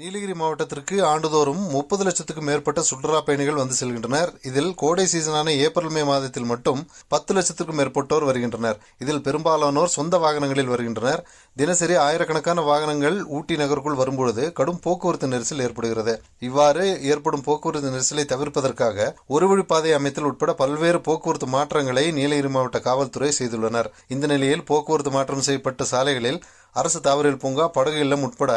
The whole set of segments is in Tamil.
நீலகிரி மாவட்டத்திற்கு ஆண்டுதோறும் முப்பது லட்சத்துக்கும் மேற்பட்ட சுற்றுலா பயணிகள் வந்து செல்கின்றனர். இதில் கோடை சீசனான ஏப்ரல் மே மாதத்தில் மட்டும் பத்து லட்சத்திற்கும் மேற்பட்டோர் வருகின்றனர். இதில் பெரும்பாலானோர் சொந்த வாகனங்களில் வருகின்றனர். தினசரி ஆயிரக்கணக்கான வாகனங்கள் ஊட்டி நகருக்குள் வரும்பொழுது கடும் போக்குவரத்து நெரிசல் ஏற்படுகிறது. இவ்வாறு ஏற்படும் போக்குவரத்து நெரிசலை தவிர்ப்பதற்காக ஒரு வழிப்பாதை அமைத்தல் உட்பட பல்வேறு போக்குவரத்து மாற்றங்களை நீலகிரி மாவட்ட காவல்துறை செய்துள்ளனர். இந்த நிலையில் போக்குவரத்து மாற்றம் செய்யப்பட்ட சாலைகளில் அரசு தாவரியல் பூங்கா படகு இல்லம் உட்பட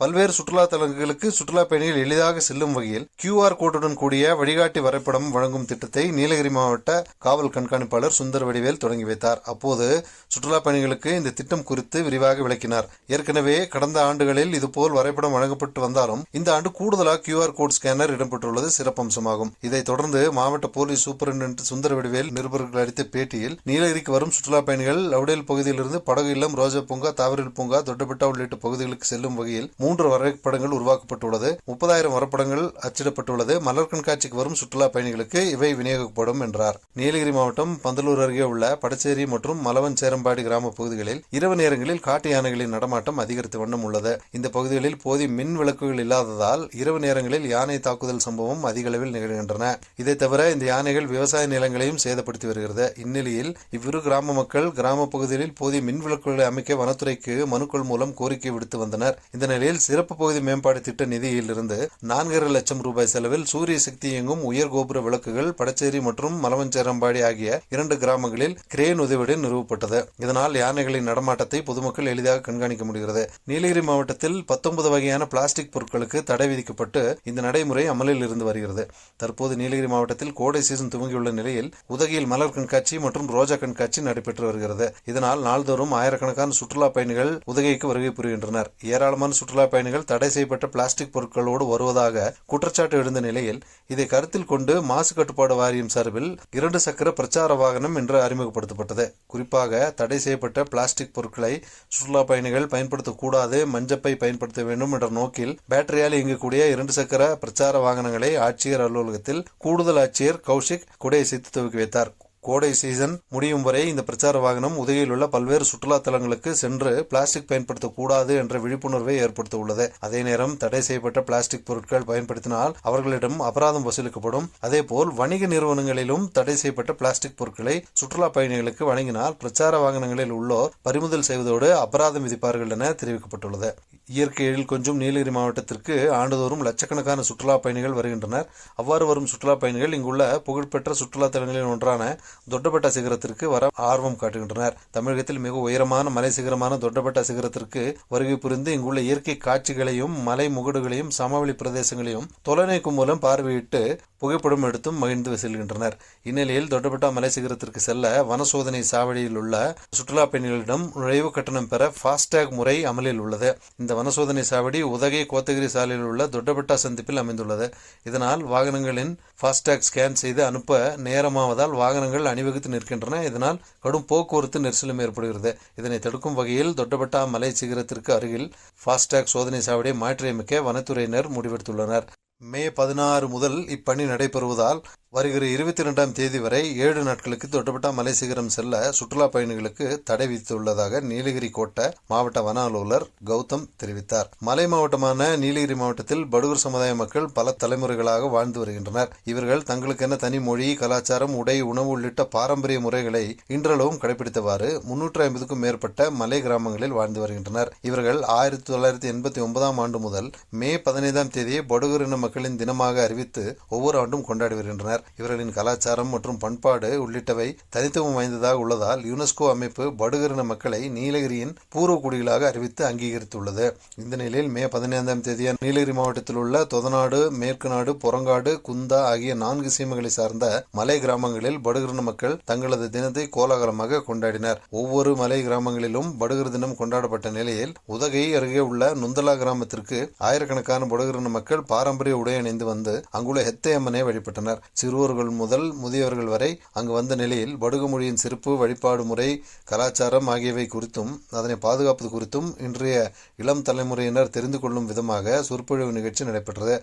பல்வேறு சுற்றுலா தலங்களுக்கு சுற்றுலா பயணிகள் எளிதாக செல்லும் வகையில் கியூஆர் கோட்டுடன் கூடிய வழிகாட்டி வரைபடம் வழங்கும் திட்டத்தை நீலகிரி மாவட்ட காவல் கண்காணிப்பாளர் சுந்தர் வடிவேல் தொடங்கி வைத்தார். அப்போது சுற்றுலா பயணிகளுக்கு இந்த திட்டம் குறித்து விரிவாக விளக்கினார். ஏற்கனவே கடந்த ஆண்டுகளில் இதுபோல் வரைபடம் வழங்கப்பட்டு வந்தாலும் இந்த ஆண்டு கூடுதலாக கியூஆர் கோட் ஸ்கேனர் இடம்பெற்றுள்ளது சிறப்பம்சமாகும் இதைத் தொடர்ந்து மாவட்ட போலீஸ் சூப்பரிண்டென்ட் சுந்தர் வடிவேல் நிருபர்கள் அளித்த பேட்டியில் நீலகிரிக்கு வரும் சுற்றுலா பயணிகள் லவுடேல் பகுதியிலிருந்து படகு இல்லம் ரோஜா பூங்கா தாவரில் பூங்கா தொட்டபெட்டா உள்ளிட்ட பகுதிகளுக்கு செல்லும் வகையில் மூன்று வரைபடங்கள் உருவாக்கப்பட்டுள்ளது. முப்பதாயிரம் வரைபடங்கள் அச்சிடப்பட்டுள்ளது. மலர் கண்காட்சிக்கு வரும் சுற்றுலா பயணிகளுக்கு இவை விநியோகிக்கப்படும் என்றார். நீலகிரி மாவட்டம் பந்தலூர் அருகே உள்ள படச்சேரி மற்றும் மலவன் சேரம்பாடி கிராம பகுதிகளில் இரவு நேரங்களில் காட்டு யானைகளின் நடமாட்டம் அதிகரித்த வண்ணம் உள்ளது. இந்த பகுதிகளில் போதிய மின் விளக்குகள் இல்லாததால் இரவு நேரங்களில் யானை தாக்குதல் சம்பவம் அதிக அளவில் நிகழ்கின்றன. இதை தவிர இந்த யானைகள் விவசாய நிலங்களையும் சேதப்படுத்தி வருகிறது. இந்நிலையில் இவ்விரு கிராம மக்கள் கிராம பகுதிகளில் போதிய மின் விளக்குகளை அமைக்க வனத்துறைக்கு மனுக்கள் மூலம் கோரிக்கை விடுத்து வந்தனர். இந்த நிலையில் சிறப்பு பகுதி மேம்பாடு திட்ட நிதியிலிருந்து நான்கரை லட்சம் ரூபாய் செலவில் சூரிய சக்தி இயங்கும் உயர் கோபுர விளக்குகள் படச்சேரி மற்றும் மலவஞ்சேரம்பாடி ஆகிய இரண்டு கிராமங்களில் கிரேன் உதவியுடன் நிறுவப்பட்டது. இதனால் யானைகளின் நடமாட்டத்தை பொதுமக்கள் எளிதாக கண்காணிக்க முடிகிறது. நீலகிரி மாவட்டத்தில் பத்தொன்பது வகையான பிளாஸ்டிக் பொருட்களுக்கு தடை விதிக்கப்பட்டு இந்த நடைமுறை அமலில் இருந்து வருகிறது. தற்போது நீலகிரி மாவட்டத்தில் கோடை சீசன் துவங்கியுள்ள நிலையில் உதகையில் மலர் கண்காட்சி மற்றும் ரோஜா கண்காட்சி நடைபெற்று வருகிறது. இதனால் நாள்தோறும் ஆயிரக்கணக்கான சுற்றுலா பயணிகள் உதகைக்கு வருகை புரிகின்றனர். ஏராளமான சுற்றுலா பயணிகள் தடை செய்யப்பட்ட பிளாஸ்டிக் பொருட்களோடு வருவதாக குற்றச்சாட்டு எழுந்த நிலையில் இதை கருத்தில் கொண்டு மாசு கட்டுப்பாடு வாரியம் சார்பில் இரண்டு சக்கர பிரச்சார வாகனம் இன்று அறிமுகப்படுத்தப்பட்டது. குறிப்பாக தடை செய்யப்பட்ட பிளாஸ்டிக் பொருட்களை சுற்றுலா பயணிகள் பயன்படுத்தக்கூடாது மஞ்சப்பை பயன்படுத்த வேண்டும் என்ற நோக்கில் பேட்டரியால் இயங்கக்கூடிய இரண்டு சக்கர பிரச்சார வாகனங்களை ஆட்சியர் அலுவலகத்தில் கூடுதல் ஆட்சியர் கௌஷிக் கொடையசைத்து துவக்கி வைத்தார். கோடை சீசன் முடியும் வரை இந்த பிரச்சார வாகனம் உதகையில் உள்ள பல்வேறு சுற்றுலா தலங்களுக்கு சென்று பிளாஸ்டிக் பயன்படுத்தக்கூடாது என்ற விழிப்புணர்வை ஏற்படுத்த உள்ளது அதே நேரம் தடை செய்யப்பட்ட பிளாஸ்டிக் பொருட்கள் பயன்படுத்தினால் அவர்களிடம் அபராதம் வசூலிக்கப்படும். அதேபோல் வணிக நிறுவனங்களிலும் தடை செய்யப்பட்ட பிளாஸ்டிக் பொருட்களை சுற்றுலா பயணிகளுக்கு வழங்கினால் பிரச்சார வாகனங்களில் உள்ளோர் பறிமுதல் செய்வதோடு அபராதம் விதிப்பார்கள் என தெரிவிக்கப்பட்டுள்ளது. இயற்கையில் கொஞ்சம் நீலகிரி மாவட்டத்திற்கு ஆண்டுதோறும் லட்சக்கணக்கான சுற்றுலா பயணிகள் வருகின்றனர். அவ்வாறு வரும் சுற்றுலா பயணிகள் இங்குள்ள புகழ்பெற்ற சுற்றுலா தலங்களில் ஒன்றான தொட்டபெட்டா சிகரத்திற்கு வர ஆர்வம் காட்டுகின்றனர். தமிழகத்தில் மிக உயரமான மலை சிகரமான தொட்டபெட்டா சிகரத்திற்கு வருகை புரிந்து இங்குள்ள இயற்கை காட்சிகளையும் மலை முகடுகளையும் சமவெளி பிரதேசங்களையும் தொலைநோக்கு மூலம் பார்வையிட்டு புகைப்படம் எடுத்தும் மகிழ்ந்து செல்கின்றனர். இந்நிலையில் தொட்டபெட்டா மலை சிகரத்திற்கு செல்ல வன சோதனை சாவடியில் உள்ள சுற்றுலா பயணிகளிடம் நுழைவு கட்டணம் பெற ஃபாஸ்டேக் முறை அமலில் உள்ளது. இந்த வன சோதனை சாவடி உதகை கோத்தகிரி சாலையில் உள்ள தொட்டபெட்டா சந்திப்பில் அமைந்துள்ளது. இதனால் வாகனங்களின் ஃபாஸ்டேக் ஸ்கேன் செய்து அனுப்ப நேரமாவதால் வாகனங்கள் அணிவகுத்து நிற்கின்றன. இதனால் கடும் போக்குவரத்து நெரிசலும் ஏற்படுகிறது. இதனை தடுக்கும் வகையில் தொட்டபெட்டா மலை சிகரத்திற்கு அருகில் ஃபாஸ்டேக் சோதனை சாவடியை மாற்றியமைக்க வனத்துறையினர் முடிவெடுத்துள்ளனர். மே பதினாறு முதல் இப்பணி நடைபெறுவதால் வருகிற இருபத்தி ரெண்டாம் தேதி வரை ஏழு நாட்களுக்கு தொட்டப்பட்ட மலை சிகரம் செல்ல சுற்றுலா பயணிகளுக்கு தடை விதித்துள்ளதாக நீலகிரி கோட்டை மாவட்ட வன அலுவலர் கௌதம் தெரிவித்தார். மலை மாவட்டமான நீலகிரி மாவட்டத்தில் படுகர் சமுதாய மக்கள் பல தலைமுறைகளாக வாழ்ந்து வருகின்றனர். இவர்கள் தங்களுக்கென தனி மொழி கலாச்சாரம் உடை உணவு உள்ளிட்ட பாரம்பரிய முறைகளை இன்றளவும் கடைபிடித்தவாறு முன்னூற்று ஐம்பதுக்கும் மேற்பட்ட மலை கிராமங்களில் வாழ்ந்து வருகின்றனர். இவர்கள் ஆயிரத்தி தொள்ளாயிரத்தி எண்பத்தி ஒன்பதாம் ஆண்டு முதல் மே பதினைந்தாம் தேதியை படுகர் இன மக்களின் தினமாக அறிவித்து ஒவ்வொரு ஆண்டும் கொண்டாடி வருகின்றனர். இவர்களின் கலாச்சாரம் மற்றும் பண்பாடு உள்ளிட்டவை தனித்துவம் வாய்ந்ததாக உள்ளதால் யுனெஸ்கோ அமைப்பு படுகரின மக்களை நீலகிரியின் பூர்வக்குடிகளாக அறிவித்து அங்கீகரித்துள்ளது. இந்த நிலையில் மே பதினைந்தாம் தேதி நீலகிரி மாவட்டத்தில் உள்ள தொதநாடு மேற்கு நாடு புறங்காடு குந்தா ஆகிய நான்கு சீமைகளை சார்ந்த மலை கிராமங்களில் படுகரின மக்கள் தங்களது தினத்தை கோலாகலமாக கொண்டாடினர். ஒவ்வொரு மலை கிராமங்களிலும் படுகர் தினம் கொண்டாடப்பட்ட நிலையில் உதகை அருகே உள்ள நுந்தலா கிராமத்திற்கு ஆயிரக்கணக்கான படுகரின மக்கள் பாரம்பரிய உடை அணிந்து வந்து அங்குள்ள ஹெத்தையம்மனை வழிபட்டனர். சிறுவர்கள் முதல் முதியவர்கள் வரை அங்கு வந்த நிலையில் படுகு மொழியின் சிறப்பு வழிபாடு முறை கலாச்சாரம் ஆகியவை குறித்தும் அதனை பாதுகாப்பது குறித்தும் இன்றைய இளம் தலைமுறையினர் தெரிந்து கொள்ளும் விதமாக சொற்பொழிவு நிகழ்ச்சி நடைபெற்றது.